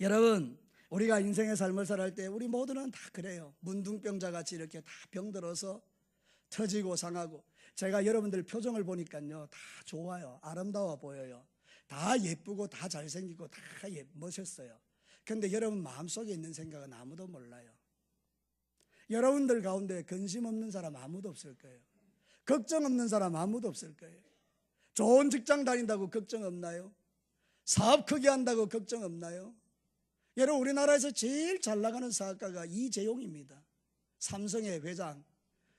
여러분, 우리가 인생의 삶을 살할 때 우리 모두는 다 그래요. 문둥병자 같이 이렇게 다 병들어서 터지고 상하고 제가 여러분들 표정을 보니까요. 다 좋아요. 아름다워 보여요. 다 예쁘고 다 잘생기고 다 예, 멋있어요. 근데 여러분 마음속에 있는 생각은 아무도 몰라요. 여러분들 가운데 근심 없는 사람 아무도 없을 거예요. 걱정 없는 사람 아무도 없을 거예요. 좋은 직장 다닌다고 걱정 없나요? 사업 크게 한다고 걱정 없나요? 여러분 우리나라에서 제일 잘 나가는 사업가가 이재용입니다. 삼성의 회장.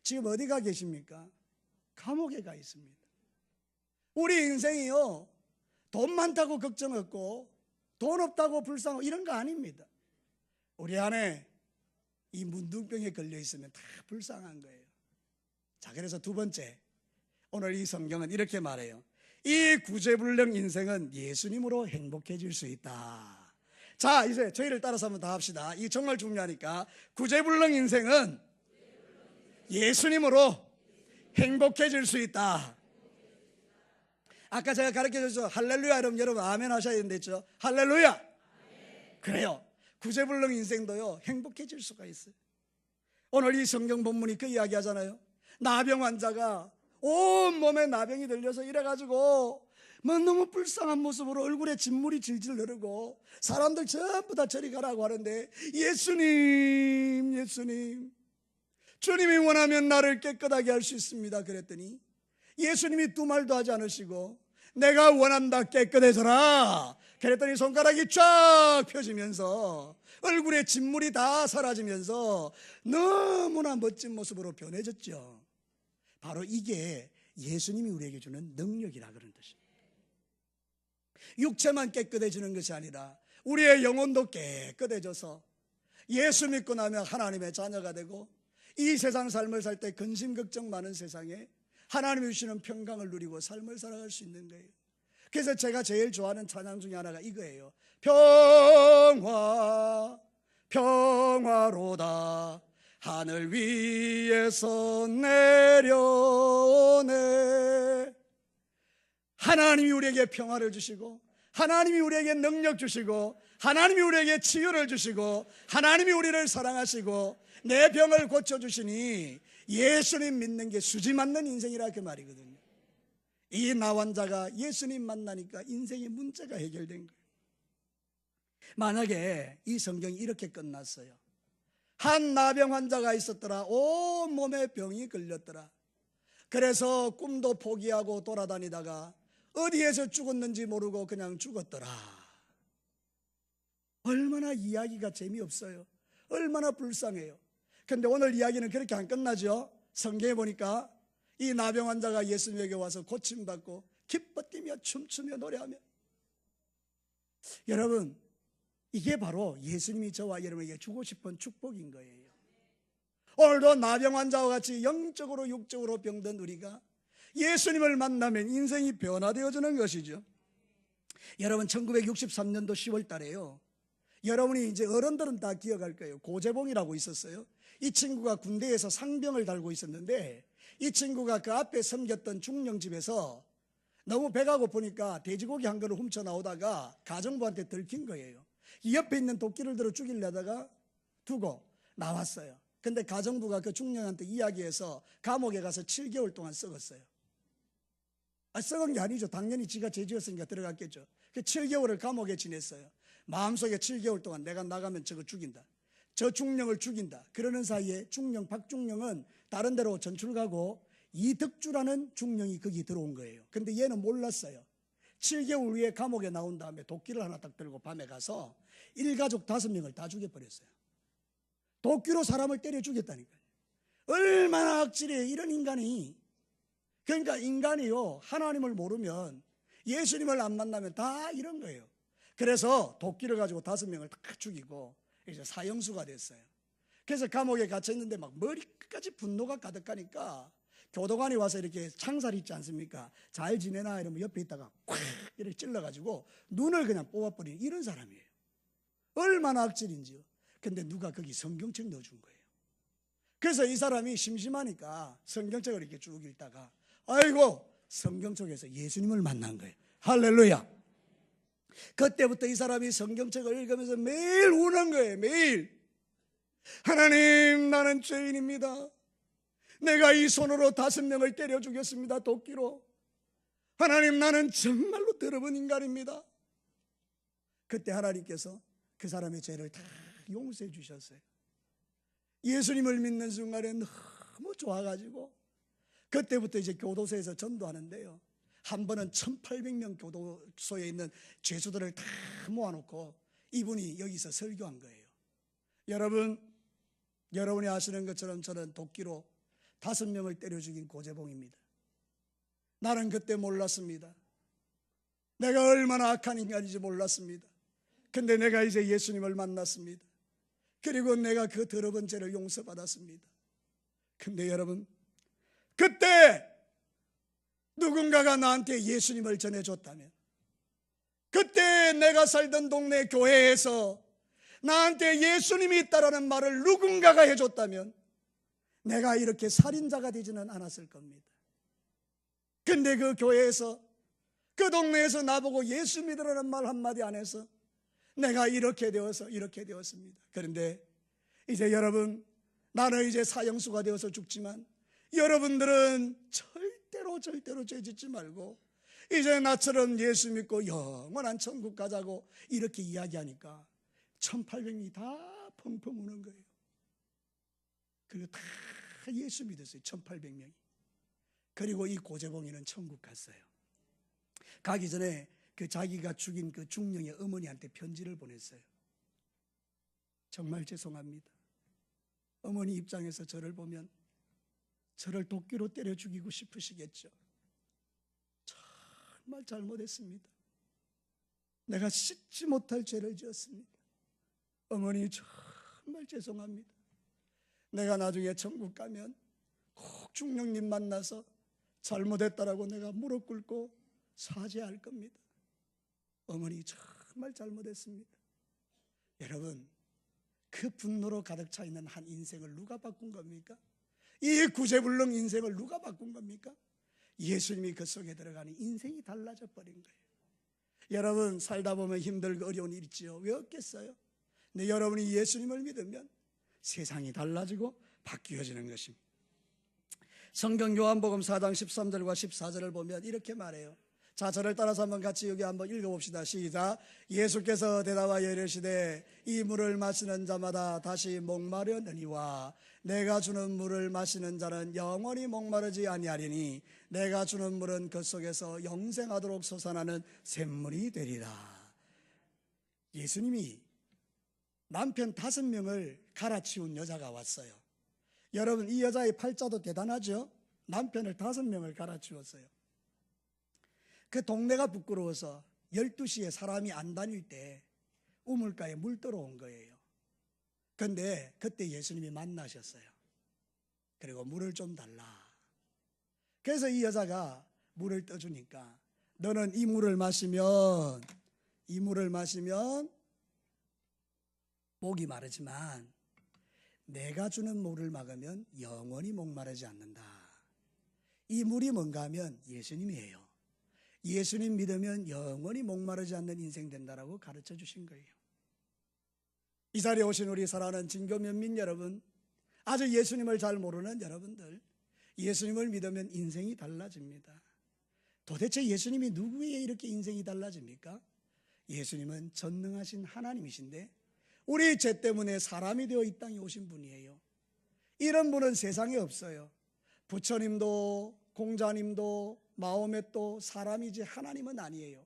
지금 어디 가 계십니까? 감옥에 가 있습니다. 우리 인생이요. 돈 많다고 걱정 없고 돈 없다고 불쌍하고 이런 거 아닙니다. 우리 안에 이 문둥병에 걸려 있으면 다 불쌍한 거예요. 자, 그래서 두 번째. 오늘 이 성경은 이렇게 말해요. 이 구제불능 인생은 예수님으로 행복해질 수 있다. 자, 이제 저희를 따라서 한번 다 합시다. 이 정말 중요하니까. 구제불능 인생은 예수님으로 행복해질 수 있다. 아까 제가 가르쳐 줬죠. 할렐루야. 여러분, 여러분, 아멘 하셔야 된다 했죠. 할렐루야. 그래요. 구제불능 인생도요, 행복해질 수가 있어요. 오늘 이 성경 본문이 그 이야기 하잖아요. 나병 환자가 온 몸에 나병이 들려서 이래가지고 뭐 너무 불쌍한 모습으로 얼굴에 진물이 질질 흐르고 사람들 전부 다 저리 가라고 하는데 예수님, 예수님, 주님이 원하면 나를 깨끗하게 할 수 있습니다. 그랬더니 예수님이 두 말도 하지 않으시고 내가 원한다 깨끗해져라. 그랬더니 손가락이 쫙 펴지면서 얼굴에 진물이 다 사라지면서 너무나 멋진 모습으로 변해졌죠. 바로 이게 예수님이 우리에게 주는 능력이라 그런 뜻입니다. 육체만 깨끗해지는 것이 아니라 우리의 영혼도 깨끗해져서 예수 믿고 나면 하나님의 자녀가 되고 이 세상 삶을 살 때 근심 걱정 많은 세상에 하나님이 주시는 평강을 누리고 삶을 살아갈 수 있는 거예요. 그래서 제가 제일 좋아하는 찬양 중에 하나가 이거예요. 평화, 평화로다. 하늘 위에서 내려오네. 하나님이 우리에게 평화를 주시고, 하나님이 우리에게 능력 주시고, 하나님이 우리에게 치유를 주시고, 하나님이 우리를 사랑하시고, 내 병을 고쳐주시니, 예수님 믿는 게 수지 맞는 인생이라 그 말이거든요. 이 나환자가 예수님 만나니까 인생의 문제가 해결된 거예요. 만약에 이 성경이 이렇게 끝났어요. 한 나병 환자가 있었더라. 온 몸에 병이 걸렸더라. 그래서 꿈도 포기하고 돌아다니다가 어디에서 죽었는지 모르고 그냥 죽었더라. 얼마나 이야기가 재미없어요. 얼마나 불쌍해요. 근데 오늘 이야기는 그렇게 안 끝나죠. 성경에 보니까 이 나병 환자가 예수님에게 와서 고침받고 기뻐 뛰며 춤추며 노래하며 여러분 이게 바로 예수님이 저와 여러분에게 주고 싶은 축복인 거예요. 오늘도 나병 환자와 같이 영적으로 육적으로 병든 우리가 예수님을 만나면 인생이 변화되어지는 것이죠. 여러분 1963년도 10월 달에요. 여러분이 이제 어른들은 다 기억할 거예요. 고재봉이라고 있었어요. 이 친구가 군대에서 상병을 달고 있었는데 이 친구가 그 앞에 섬겼던 중령집에서 너무 배가 고프니까 돼지고기 한 그릇 훔쳐 나오다가 가정부한테 들킨 거예요. 이 옆에 있는 도끼를 들어 죽이려다가 두고 나왔어요. 근데 가정부가 그 중령한테 이야기해서 감옥에 가서 7개월 동안 썩었어요. 아, 썩은 게 아니죠. 당연히 지가 죄지었으니까 들어갔겠죠. 그 7개월을 감옥에 지냈어요. 마음속에 7개월 동안 내가 나가면 저거 죽인다. 저 중령을 죽인다. 그러는 사이에 중령 박중령은 다른 데로 전출 가고 이득주라는 중령이 거기 들어온 거예요. 근데 얘는 몰랐어요. 7개월 후에 감옥에 나온 다음에 도끼를 하나 딱 들고 밤에 가서 일가족 다섯 명을 다 죽여버렸어요. 도끼로 사람을 때려 죽였다니까요. 얼마나 악질이에요. 이런 인간이. 그러니까 인간이요. 하나님을 모르면 예수님을 안 만나면 다 이런 거예요. 그래서 도끼를 가지고 다섯 명을 다 죽이고 이제 사형수가 됐어요. 그래서 감옥에 갇혀 있는데 막 머리 끝까지 분노가 가득하니까 교도관이 와서 이렇게 창살 있지 않습니까? 잘 지내나 이러면 옆에 있다가 콱 이렇게 찔러가지고 눈을 그냥 뽑아버리는 이런 사람이에요. 얼마나 악질인지요. 근데 누가 거기 성경책 넣어준 거예요. 그래서 이 사람이 심심하니까 성경책을 이렇게 쭉 읽다가 아이고 성경책에서 예수님을 만난 거예요. 할렐루야. 그때부터 이 사람이 성경책을 읽으면서 매일 우는 거예요. 매일. 하나님, 나는 죄인입니다. 내가 이 손으로 다섯 명을 때려 죽였습니다. 도끼로. 하나님, 나는 정말로 더러운 인간입니다. 그때 하나님께서 그 사람의 죄를 다 용서해 주셨어요. 예수님을 믿는 순간에 너무 좋아가지고 그때부터 이제 교도소에서 전도하는데요. 한 번은 1800명 교도소에 있는 죄수들을 다 모아놓고 이분이 여기서 설교한 거예요. 여러분, 여러분이 아시는 것처럼 저는 도끼로 다섯 명을 때려 죽인 고재봉입니다. 나는 그때 몰랐습니다. 내가 얼마나 악한 인간인지 몰랐습니다. 근데 내가 이제 예수님을 만났습니다. 그리고 내가 그 더러운 죄를 용서받았습니다. 근데 여러분, 그때 누군가가 나한테 예수님을 전해줬다면, 그때 내가 살던 동네 교회에서 나한테 예수님이 있다라는 말을 누군가가 해줬다면, 내가 이렇게 살인자가 되지는 않았을 겁니다. 근데 그 교회에서, 그 동네에서 나보고 예수 믿으라는 말 한마디 안 해서 내가 이렇게 되어서 이렇게 되었습니다. 그런데 이제 여러분, 나는 이제 사형수가 되어서 죽지만 여러분들은 절대로 절대로 죄 짓지 말고 이제 나처럼 예수 믿고 영원한 천국 가자고 이렇게 이야기하니까 1800명이 다 펑펑 우는 거예요. 그리고 다 예수 믿었어요. 1800명이. 그리고 이 고재봉이는 천국 갔어요. 가기 전에 그 자기가 죽인 그 중령의 어머니한테 편지를 보냈어요. 정말 죄송합니다. 어머니 입장에서 저를 보면 저를 도끼로 때려 죽이고 싶으시겠죠. 정말 잘못했습니다. 내가 씻지 못할 죄를 지었습니다. 어머니 정말 죄송합니다. 내가 나중에 천국 가면 꼭 중령님 만나서 잘못했다라고 내가 무릎 꿇고 사죄할 겁니다. 어머니 정말 잘못했습니다. 여러분, 그 분노로 가득 차 있는 한 인생을 누가 바꾼 겁니까? 이 구제불능 인생을 누가 바꾼 겁니까? 예수님이 그 속에 들어가니 인생이 달라져 버린 거예요. 여러분 살다 보면 힘들고 어려운 일 있지요. 왜 없겠어요? 근데 여러분이 예수님을 믿으면 세상이 달라지고 바뀌어지는 것입니다. 성경 요한복음 4장 13절과 14절을 보면 이렇게 말해요. 자, 저를 따라서 한번 같이 여기 한번 읽어봅시다. 시작. 예수께서 대답하여 이르시되 이 물을 마시는 자마다 다시 목마르느니와 내가 주는 물을 마시는 자는 영원히 목마르지 아니하리니 내가 주는 물은 그 속에서 영생하도록 솟아나는 샘물이 되리라. 예수님이 남편 다섯 명을 갈아치운 여자가 왔어요. 여러분, 이 여자의 팔자도 대단하죠? 남편을 다섯 명을 갈아치웠어요. 그 동네가 부끄러워서 12시에 사람이 안 다닐 때 우물가에 물 들어온 거예요. 근데 그때 예수님이 만나셨어요. 그리고 물을 좀 달라. 그래서 이 여자가 물을 떠주니까 너는 이 물을 마시면 이 물을 마시면 목이 마르지만 내가 주는 물을 막으면 영원히 목마르지 않는다. 이 물이 뭔가 하면 예수님이에요. 예수님 믿으면 영원히 목마르지 않는 인생 된다라고 가르쳐 주신 거예요. 이 자리에 오신 우리 사랑하는 진교면민 여러분, 아주 예수님을 잘 모르는 여러분들, 예수님을 믿으면 인생이 달라집니다. 도대체 예수님이 누구에 이렇게 인생이 달라집니까? 예수님은 전능하신 하나님이신데 우리 죄 때문에 사람이 되어 이 땅에 오신 분이에요. 이런 분은 세상에 없어요. 부처님도 공자님도 마호멧도 사람이지 하나님은 아니에요.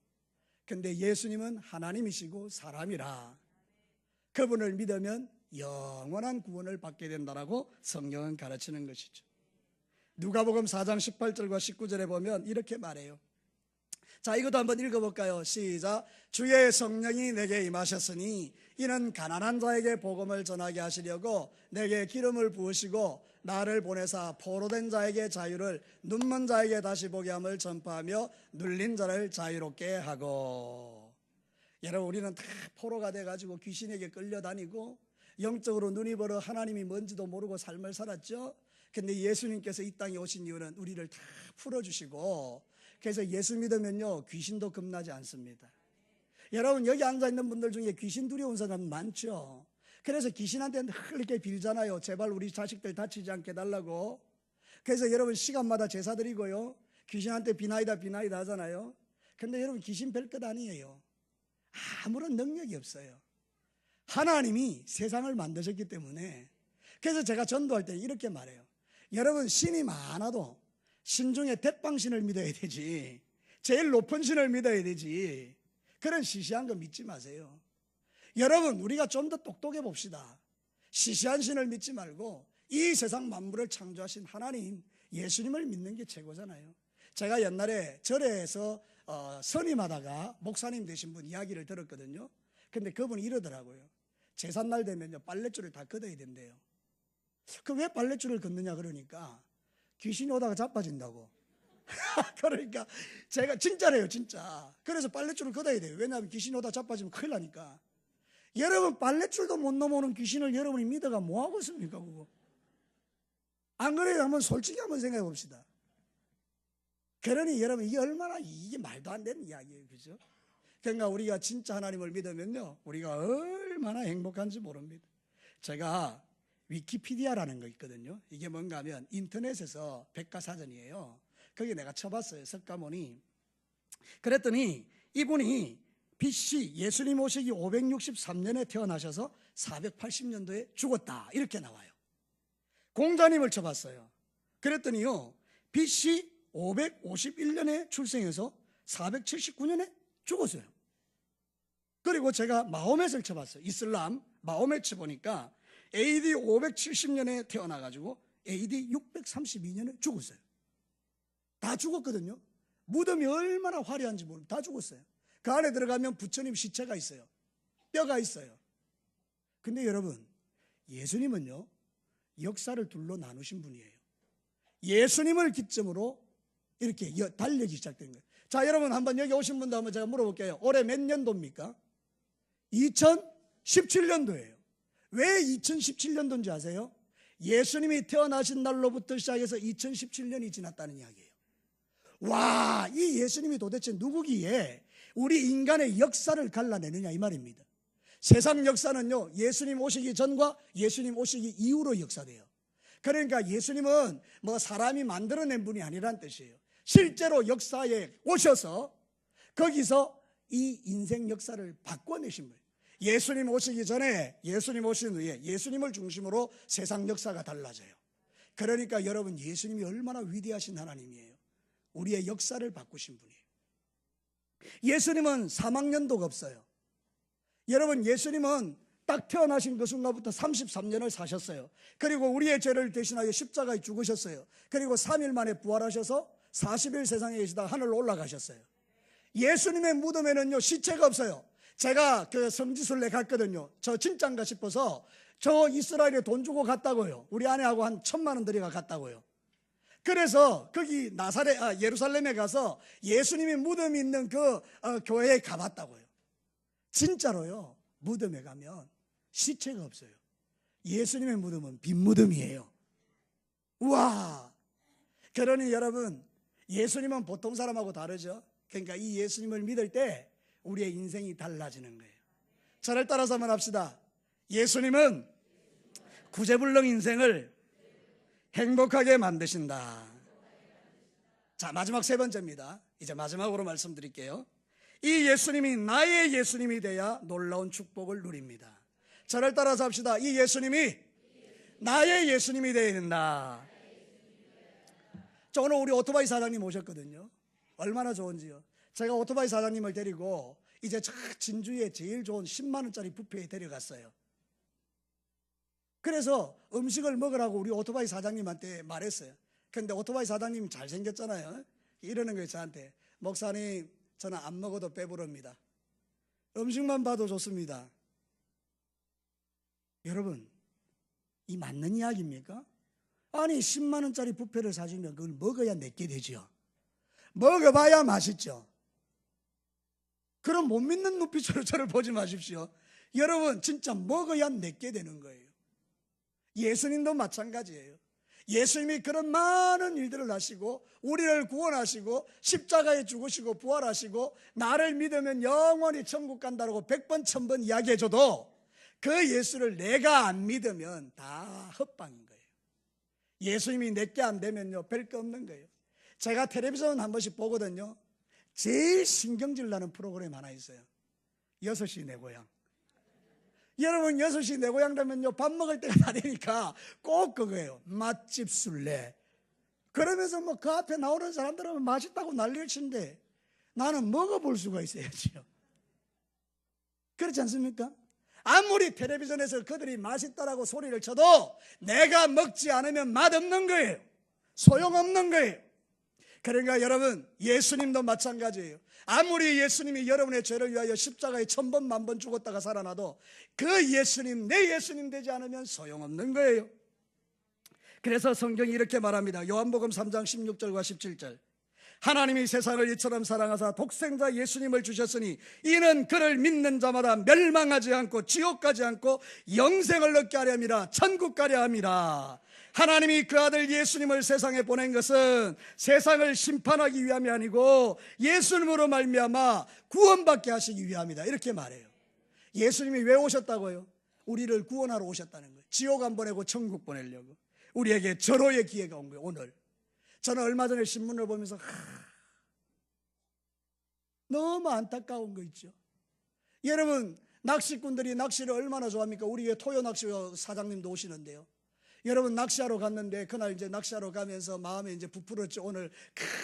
근데 예수님은 하나님이시고 사람이라 그분을 믿으면 영원한 구원을 받게 된다라고 성경은 가르치는 것이죠. 누가복음 4장 18절과 19절에 보면 이렇게 말해요. 자, 이것도 한번 읽어볼까요? 시작. 주의 성령이 내게 임하셨으니 이는 가난한 자에게 복음을 전하게 하시려고 내게 기름을 부으시고 나를 보내사 포로된 자에게 자유를 눈먼 자에게 다시 보게 함을 전파하며 눌린 자를 자유롭게 하고 여러분 우리는 다 포로가 돼가지고 귀신에게 끌려다니고 영적으로 눈이 벌어 하나님이 뭔지도 모르고 삶을 살았죠 근데 예수님께서 이 땅에 오신 이유는 우리를 다 풀어주시고 그래서 예수 믿으면요 귀신도 겁나지 않습니다 여러분 여기 앉아 있는 분들 중에 귀신 두려운 사람 많죠. 그래서 귀신한테 늘 이렇게 빌잖아요. 제발 우리 자식들 다치지 않게 달라고. 그래서 여러분 시간마다 제사 드리고요. 귀신한테 비나이다 비나이다 하잖아요. 근데 여러분 귀신 별 것 아니에요. 아무런 능력이 없어요. 하나님이 세상을 만드셨기 때문에 그래서 제가 전도할 때 이렇게 말해요. 여러분 신이 많아도 신 중에 대빵신을 믿어야 되지. 제일 높은 신을 믿어야 되지. 그런 시시한 거 믿지 마세요. 여러분 우리가 좀 더 똑똑해 봅시다. 시시한 신을 믿지 말고 이 세상 만물을 창조하신 하나님 예수님을 믿는 게 최고잖아요. 제가 옛날에 절에서 어, 선임하다가 목사님 되신 분 이야기를 들었거든요. 근데 그분이 이러더라고요. 제삿날 되면요 빨랫줄을 다 걷어야 된대요. 그 왜 빨랫줄을 걷느냐 그러니까 귀신이 오다가 자빠진다고. 그러니까 제가 진짜래요 진짜. 그래서 빨랫줄을 걷어야 돼요. 왜냐하면 귀신이 오다 자빠지면 큰일 나니까. 여러분 빨랫줄도 못 넘어오는 귀신을 여러분이 믿어가 뭐하고 있습니까 그거. 안 그래요? 한번 솔직히 한번 생각해 봅시다. 그러니 여러분 이게 얼마나 이게 말도 안 되는 이야기예요. 그죠? 그러니까 우리가 진짜 하나님을 믿으면요. 우리가 얼마나 행복한지 모릅니다. 제가 위키피디아라는 거 있거든요. 이게 뭔가 하면 인터넷에서 백과사전이에요. 거기 내가 쳐봤어요. 석가모니. 그랬더니 이분이 BC 예수님 오시기 563년에 태어나셔서 480년도에 죽었다. 이렇게 나와요. 공자님을 쳐봤어요. 그랬더니요. BC 551년에 출생해서 479년에 죽었어요. 그리고 제가 마호멧을 쳐봤어요. 이슬람 마호멧 쳐보니까 AD 570년에 태어나가지고 AD 632년에 죽었어요. 다 죽었거든요. 무덤이 얼마나 화려한지 모르고 다 죽었어요. 그 안에 들어가면 부처님 시체가 있어요. 뼈가 있어요. 근데 여러분, 예수님은요, 역사를 둘로 나누신 분이에요. 예수님을 기점으로 이렇게 여- 달력이 시작된 거예요. 자, 여러분 한번 여기 오신 분도 한번 제가 물어볼게요. 올해 몇 년도입니까? 2017년도예요. 왜 2017년도인지 아세요? 예수님이 태어나신 날로부터 시작해서 2017년이 지났다는 이야기예요. 와, 이 예수님이 도대체 누구기에 우리 인간의 역사를 갈라내느냐 이 말입니다. 세상 역사는요, 예수님 오시기 전과 예수님 오시기 이후로 역사돼요. 그러니까 예수님은 뭐 사람이 만들어낸 분이 아니란 뜻이에요. 실제로 역사에 오셔서 거기서 이 인생 역사를 바꿔내신 거예요. 예수님 오시기 전에 예수님 오신 후에 예수님을 중심으로 세상 역사가 달라져요. 그러니까 여러분 예수님이 얼마나 위대하신 하나님이에요. 우리의 역사를 바꾸신 분이에요. 예수님은 사망년도가 없어요. 여러분 예수님은 딱 태어나신 그 순간부터 33년을 사셨어요. 그리고 우리의 죄를 대신하여 십자가에 죽으셨어요. 그리고 3일 만에 부활하셔서 40일 세상에 계시다 하늘로 올라가셨어요. 예수님의 무덤에는요 시체가 없어요. 제가 그 성지순례 갔거든요. 저 진짠가 싶어서 저 이스라엘에 돈 주고 갔다고요. 우리 아내하고 한 천만 원 들여가 갔다고요. 그래서 거기 나사렛 아, 예루살렘에 가서 예수님의 무덤이 있는 그 어, 교회에 가봤다고요. 진짜로요. 무덤에 가면 시체가 없어요. 예수님의 무덤은 빈 무덤이에요. 우와. 그러니 여러분 예수님은 보통 사람하고 다르죠. 그러니까 이 예수님을 믿을 때 우리의 인생이 달라지는 거예요. 저를 따라서 한번 합시다. 예수님은 구제불능 인생을 행복하게 만드신다. 자, 마지막 세 번째입니다. 이제 마지막으로 말씀드릴게요. 이 예수님이 나의 예수님이 돼야 놀라운 축복을 누립니다. 저를 따라서 합시다. 이 예수님이 나의 예수님이 되어야 된다. 자, 오늘 우리 오토바이 사장님 오셨거든요. 얼마나 좋은지요. 제가 오토바이 사장님을 데리고 이제 저 진주에 제일 좋은 10만 원짜리 뷔페에 데려갔어요. 그래서 음식을 먹으라고 우리 오토바이 사장님한테 말했어요. 근데 오토바이 사장님 잘생겼잖아요. 이러는 거예요, 저한테. 목사님, 저는 안 먹어도 배부릅니다. 음식만 봐도 좋습니다. 여러분, 이 맞는 이야기입니까? 아니, 10만 원짜리 뷔페를 사주면 그걸 먹어야 내게 되죠. 먹어봐야 맛있죠. 그럼 못 믿는 눈빛으로 저를 보지 마십시오. 여러분, 진짜 먹어야 내게 되는 거예요. 예수님도 마찬가지예요. 예수님이 그런 많은 일들을 하시고 우리를 구원하시고 십자가에 죽으시고 부활하시고 나를 믿으면 영원히 천국 간다고 백번 천번 이야기해줘도 그 예수를 내가 안 믿으면 다 헛방인 거예요. 예수님이 내게 안 되면요 별거 없는 거예요. 제가 텔레비전 한 번씩 보거든요. 제일 신경질 나는 프로그램 하나 있어요. 6시 내 고향. 여러분 6시 내 고향 되면요 밥 먹을 때가 다 되니까 꼭 그거예요 맛집 술래 그러면서 뭐 그 앞에 나오는 사람들은 맛있다고 난리를 치는데 나는 먹어볼 수가 있어야지요 그렇지 않습니까? 아무리 텔레비전에서 그들이 맛있다라고 소리를 쳐도 내가 먹지 않으면 맛없는 거예요. 소용없는 거예요. 그러니까 여러분 예수님도 마찬가지예요. 아무리 예수님이 여러분의 죄를 위하여 십자가에 천 번 만 번 죽었다가 살아나도 그 예수님 내 예수님 되지 않으면 소용없는 거예요. 그래서 성경이 이렇게 말합니다. 요한복음 3장 16절과 17절 하나님이 세상을 이처럼 사랑하사 독생자 예수님을 주셨으니 이는 그를 믿는 자마다 멸망하지 않고 지옥 가지 않고 영생을 얻게 하려 함이라 천국 가려 함이라. 하나님이 그 아들 예수님을 세상에 보낸 것은 세상을 심판하기 위함이 아니고 예수님으로 말미암아 구원받게 하시기 위함이다. 이렇게 말해요. 예수님이 왜 오셨다고요? 우리를 구원하러 오셨다는 거예요. 지옥 안 보내고 천국 보내려고. 우리에게 절호의 기회가 온 거예요 오늘 저는 얼마 전에 신문을 보면서 하, 너무 안타까운 거 있죠. 여러분 낚시꾼들이 낚시를 얼마나 좋아합니까? 우리 토요 낚시 사장님도 오시는데요. 여러분 낚시하러 갔는데 그날 이제 낚시하러 가면서 마음에 이제 부풀었죠. 오늘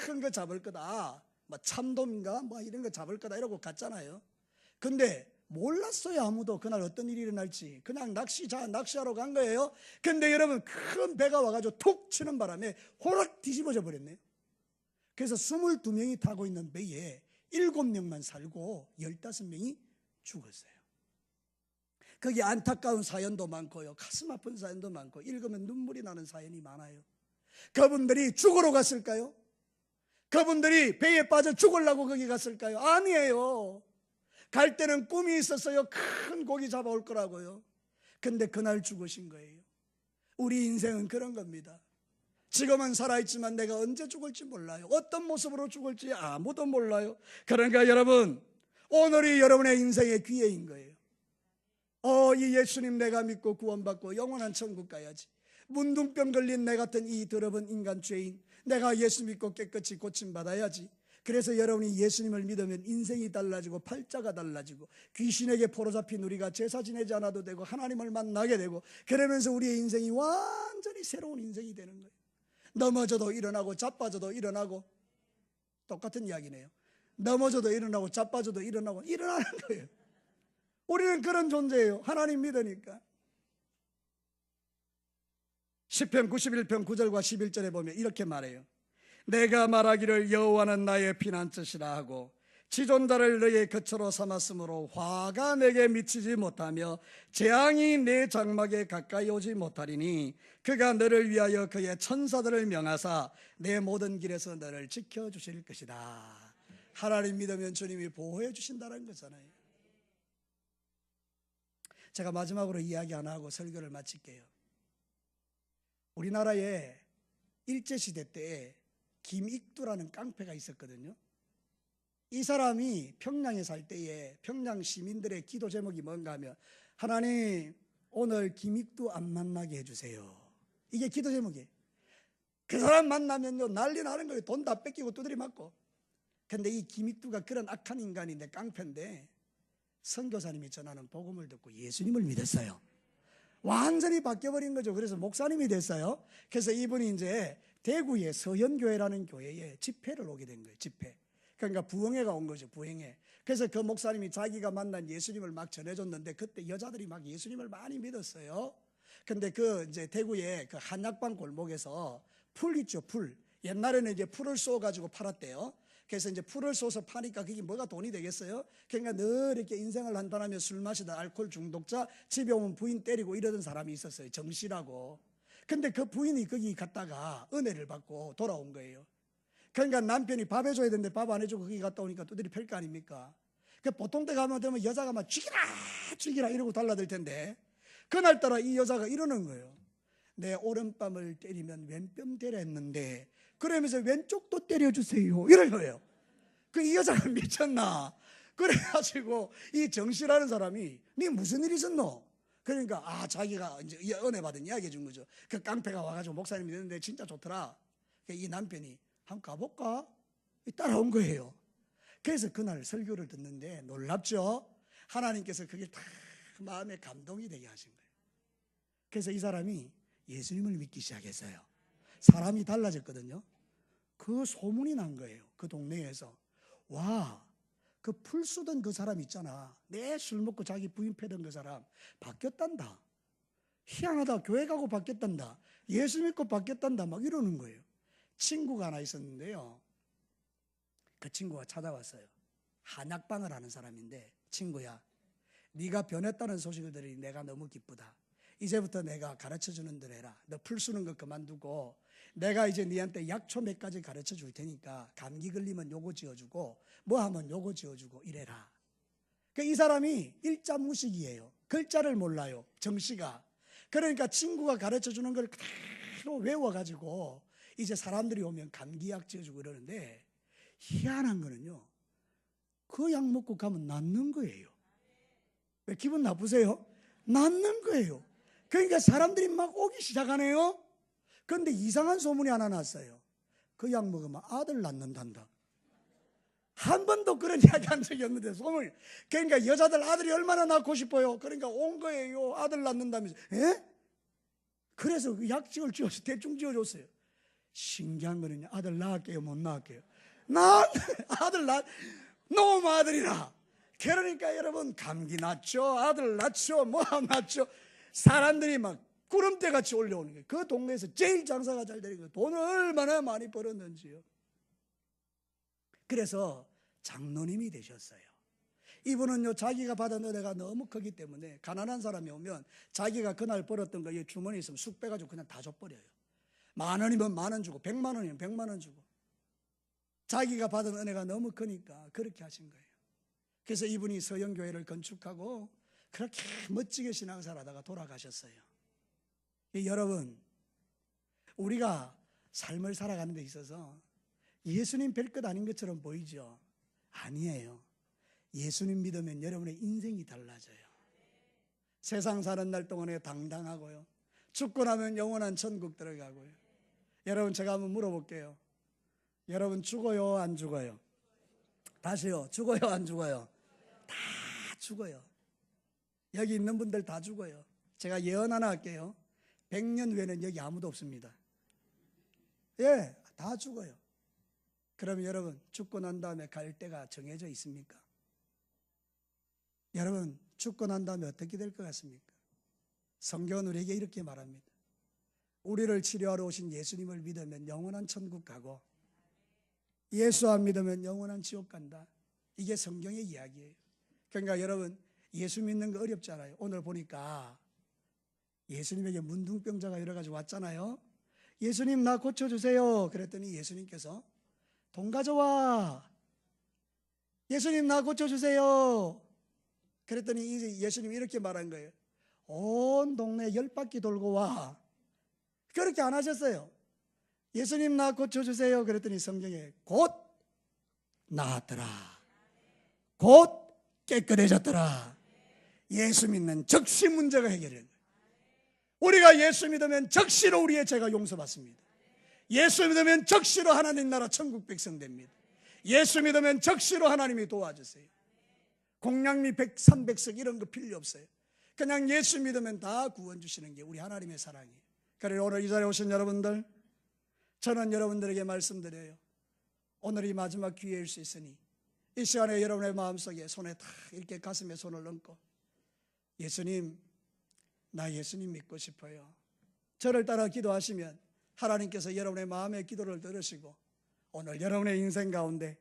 큰 거 잡을 거다. 뭐 참돔인가 뭐 이런 거 잡을 거다 이러고 갔잖아요. 근데 몰랐어요 아무도 그날 어떤 일이 일어날지 그냥 낚시 자 낚시하러 간 거예요. 근데 여러분 큰 배가 와가지고 툭 치는 바람에 호락 뒤집어져 버렸네요. 그래서 22명이 타고 있는 배에 7명만 살고 15명이 죽었어요. 거기 안타까운 사연도 많고요. 가슴 아픈 사연도 많고 읽으면 눈물이 나는 사연이 많아요. 그분들이 죽으러 갔을까요? 그분들이 배에 빠져 죽으려고 거기 갔을까요? 아니에요. 갈 때는 꿈이 있었어요. 큰 고기 잡아올 거라고요. 근데 그날 죽으신 거예요. 우리 인생은 그런 겁니다. 지금은 살아있지만 내가 언제 죽을지 몰라요. 어떤 모습으로 죽을지 아무도 몰라요. 그러니까 여러분, 오늘이 여러분의 인생의 기회인 거예요. 어, 이 예수님 내가 믿고 구원받고 영원한 천국 가야지. 문둥병 걸린 내 같은 이 더러운 인간 죄인, 내가 예수 믿고 깨끗이 고침받아야지. 그래서 여러분이 예수님을 믿으면 인생이 달라지고 팔자가 달라지고 귀신에게 포로 잡힌 우리가 제사 지내지 않아도 되고 하나님을 만나게 되고 그러면서 우리의 인생이 완전히 새로운 인생이 되는 거예요. 넘어져도 일어나고 자빠져도 일어나고 똑같은 이야기네요. 넘어져도 일어나고 자빠져도 일어나고 일어나는 거예요. 우리는 그런 존재예요. 하나님 믿으니까. 10편 91편 9절과 11절에 보면 이렇게 말해요. 내가 말하기를 여호와는 나의 피난처시라 하고 지존자를 너의 거처로 삼았으므로 화가 내게 미치지 못하며 재앙이 내 장막에 가까이 오지 못하리니 그가 너를 위하여 그의 천사들을 명하사 내 모든 길에서 너를 지켜 주실 것이다. 하나님 믿으면 주님이 보호해 주신다는 거잖아요. 제가 마지막으로 이야기 하나 하고 설교를 마칠게요. 우리나라에 일제시대 때에 김익두라는 깡패가 있었거든요. 이 사람이 평양에 살 때에 평양 시민들의 기도 제목이 뭔가 하면 하나님 오늘 김익두 안 만나게 해주세요. 이게 기도 제목이에요. 그 사람 만나면요 난리 나는 거예요. 돈 다 뺏기고 두드리 맞고. 근데 이 김익두가 그런 악한 인간인데 깡패인데 선교사님이 전하는 복음을 듣고 예수님을 믿었어요. 완전히 바뀌어버린 거죠. 그래서 목사님이 됐어요. 그래서 이분이 이제 대구의 서현교회라는 교회에 집회를 오게 된 거예요. 집회. 그러니까 부흥회가 온 거죠. 부흥회. 그래서 그 목사님이 자기가 만난 예수님을 막 전해줬는데 그때 여자들이 막 예수님을 많이 믿었어요. 근데 그 이제 대구의 그 한약방 골목에서 풀 있죠. 풀. 옛날에는 이제 풀을 쏘가지고 팔았대요. 그래서 이제 풀을 쏘서 파니까 그게 뭐가 돈이 되겠어요? 그러니까 늘 이렇게 인생을 한탄하며 술 마시다 알코올 중독자 집에 오면 부인 때리고 이러던 사람이 있었어요. 정씨라고. 근데 그 부인이 거기 갔다가 은혜를 받고 돌아온 거예요. 그러니까 남편이 밥 해줘야 되는데 밥 안 해주고 거기 갔다 오니까 두들이 팰거 아닙니까? 그 보통 때 가면 되면 여자가 막 죽이라 죽이라 이러고 달라들 텐데 그날따라 이 여자가 이러는 거예요. 내 오른뺨을 때리면 왼뺨 때려 했는데 그러면서 왼쪽도 때려주세요. 이런 거예요. 그 이 여자가 미쳤나? 그래가지고 이 정씨라는 사람이 네 무슨 일 있었노? 그러니까 아 자기가 이제 이 은혜 받은 이야기 해준 거죠. 그 깡패가 와가지고 목사님 이랬는데 진짜 좋더라. 그이 남편이 한번 가볼까? 따라온 거예요. 그래서 그날 설교를 듣는데 놀랍죠? 하나님께서 그게 다 마음에 감동이 되게 하신 거예요. 그래서 이 사람이 예수님을 믿기 시작했어요. 사람이 달라졌거든요. 그 소문이 난 거예요. 그 동네에서. 와, 그 풀 쏘던 그 사람 있잖아. 내 술 먹고 자기 부인 패던 그 사람 바뀌었단다. 희한하다. 교회 가고 바뀌었단다. 예수 믿고 바뀌었단다. 막 이러는 거예요. 친구가 하나 있었는데요. 그 친구가 찾아왔어요. 한약방을 하는 사람인데 친구야, 네가 변했다는 소식을 들으니 내가 너무 기쁘다. 이제부터 내가 가르쳐 주는 대로 해라. 너 풀 쓰는 거 그만두고 내가 이제 네한테 약초 몇 가지 가르쳐 줄 테니까 감기 걸리면 요거 지어주고 뭐 하면 요거 지어주고 이래라. 그이 사람이 일자 무식이에요. 글자를 몰라요. 정씨가. 그러니까 친구가 가르쳐 주는 걸 그대로 외워가지고 이제 사람들이 오면 감기약 지어주고 이러는데 희한한 거는요. 그 약 먹고 가면 낫는 거예요. 왜 기분 나쁘세요? 낫는 거예요. 그러니까 사람들이 막 오기 시작하네요. 그런데 이상한 소문이 하나 났어요. 그 약 먹으면 아들 낳는단다. 한 번도 그런 이야기 한 적이 없는데 소문. 그러니까 여자들 아들이 얼마나 낳고 싶어요. 그러니까 온 거예요. 아들 낳는다면서. 에? 그래서 그 약식을 지어서 대충 지어줬어요. 신기한 거는요. 아들 낳을게요, 못 낳을게요. 나 아들 낳, 너무 아들이라. 그러니까 여러분 감기 났죠, 아들 낳죠, 뭐 낳죠. 사람들이 막 구름대 같이 올려오는 거예요. 그 동네에서 제일 장사가 잘 되는 거예요. 돈을 얼마나 많이 벌었는지요. 그래서 장로님이 되셨어요. 이분은요 자기가 받은 은혜가 너무 크기 때문에 가난한 사람이 오면 자기가 그날 벌었던 거 주머니에 있으면 쑥 빼가지고 그냥 다 줘버려요. 만 원이면 만 원 주고 백만 원이면 백만 원 주고 자기가 받은 은혜가 너무 크니까 그렇게 하신 거예요. 그래서 이분이 서영교회를 건축하고 그렇게 멋지게 신앙생활하다가 돌아가셨어요. 이 여러분 우리가 삶을 살아가는 데 있어서 예수님 뵐것 아닌 것처럼 보이죠? 아니에요. 예수님 믿으면 여러분의 인생이 달라져요. 세상 사는 날 동안에 당당하고요. 죽고 나면 영원한 천국 들어가고요. 여러분 제가 한번 물어볼게요. 여러분 죽어요, 안 죽어요? 다시요. 죽어요, 안 죽어요? 다 죽어요. 여기 있는 분들 다 죽어요. 제가 예언 하나 할게요. 100년 후에는 여기 아무도 없습니다. 예, 다 죽어요. 그럼 여러분 죽고 난 다음에 갈 때가 정해져 있습니까? 여러분 죽고 난 다음에 어떻게 될 것 같습니까? 성경은 우리에게 이렇게 말합니다. 우리를 치료하러 오신 예수님을 믿으면 영원한 천국 가고 예수 안 믿으면 영원한 지옥 간다. 이게 성경의 이야기예요. 그러니까 여러분 예수 믿는 거 어렵잖아요. 오늘 보니까 예수님에게 문둥병자가 여러 가지 왔잖아요. 예수님 나 고쳐주세요. 그랬더니 예수님께서 돈 가져와. 예수님 나 고쳐주세요. 그랬더니 이제 예수님이 이렇게 말한 거예요. 온 동네 열 바퀴 돌고 와. 그렇게 안 하셨어요. 예수님 나 고쳐주세요. 그랬더니 성경에 곧 나았더라. 곧 깨끗해졌더라. 예수 믿는 적시 문제가 해결된 거예요. 우리가 예수 믿으면 적시로 우리의 죄가 용서받습니다. 예수 믿으면 적시로 하나님 나라 천국 백성 됩니다. 예수 믿으면 적시로 하나님이 도와주세요. 공양미 백삼백석 이런 거 필요 없어요. 그냥 예수 믿으면 다 구원 주시는 게 우리 하나님의 사랑이에요. 그래 오늘 이 자리에 오신 여러분들 저는 여러분들에게 말씀드려요. 오늘이 마지막 기회일 수 있으니 이 시간에 여러분의 마음속에 손에 다 이렇게 가슴에 손을 얹고 예수님 나 예수님 믿고 싶어요. 저를 따라 기도하시면 하나님께서 여러분의 마음의 기도를 들으시고 오늘 여러분의 인생 가운데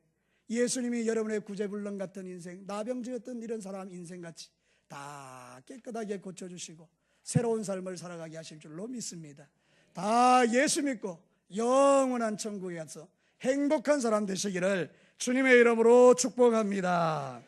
예수님이 여러분의 구제불능 같은 인생, 나병지였던 이런 사람 인생같이 다 깨끗하게 고쳐주시고 새로운 삶을 살아가게 하실 줄로 믿습니다. 다 예수 믿고 영원한 천국에 가서 행복한 사람 되시기를 주님의 이름으로 축복합니다.